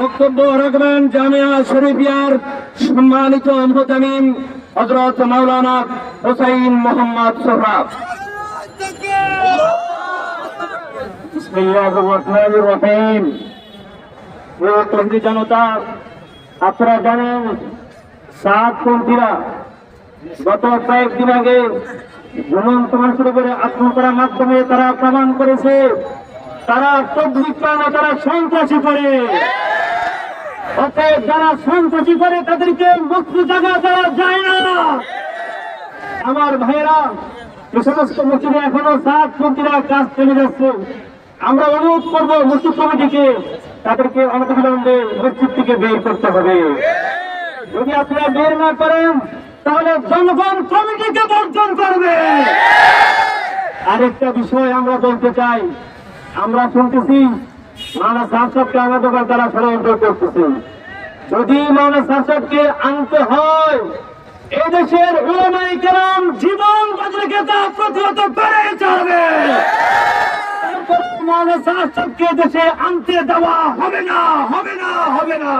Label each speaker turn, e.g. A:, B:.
A: বক্তব্য রাখবেন জামিয়া শরীফিয়ার সম্মানিত মুহতামিম হজরত মাওলানা হোসাইন মোহাম্মদ সোহরাব। জনতা, আপনারা জানেন সাত পন্থীরা গত কয়েকদিন আগে ঝুলন্ত শুরু করে করার মাধ্যমে তারা প্রমাণ করেছে। তারা তবলিক তারা সন্ত্রাসী করে। অতএব যারা সন্ত্রাসী করে তাদেরকে মুক্ত জায়গা দেওয়া যায় না। আমার ভাইয়েরা যে সমস্ত মসজিদে এখনও সাত মন্ত্রীরা কাজ চলে যাচ্ছে। আমরা অনুরোধ করব মসজিদ কমিটিকে তাদেরকে অনবিলম্বে মসজিদ থেকে বের করতে হবে। যদি আপনারা বের না করেন, তাহলে জনগণ কমিটিকে বর্জন করবে। আরেকটা বিষয় আমরা বলতে চাই, আমরা শুনতেছি মানা শাসককে আমাদের তারা ষড়যন্ত্র করতেছে। যদি মানা শাসককে আনতে হয়, এদেশের উলামাই কেরাম জীবন বাজরেকে তা প্রতিহত করে চলবে মানা শাসককে দেশে আনতে দেওয়া হবে না হবে না হবে না।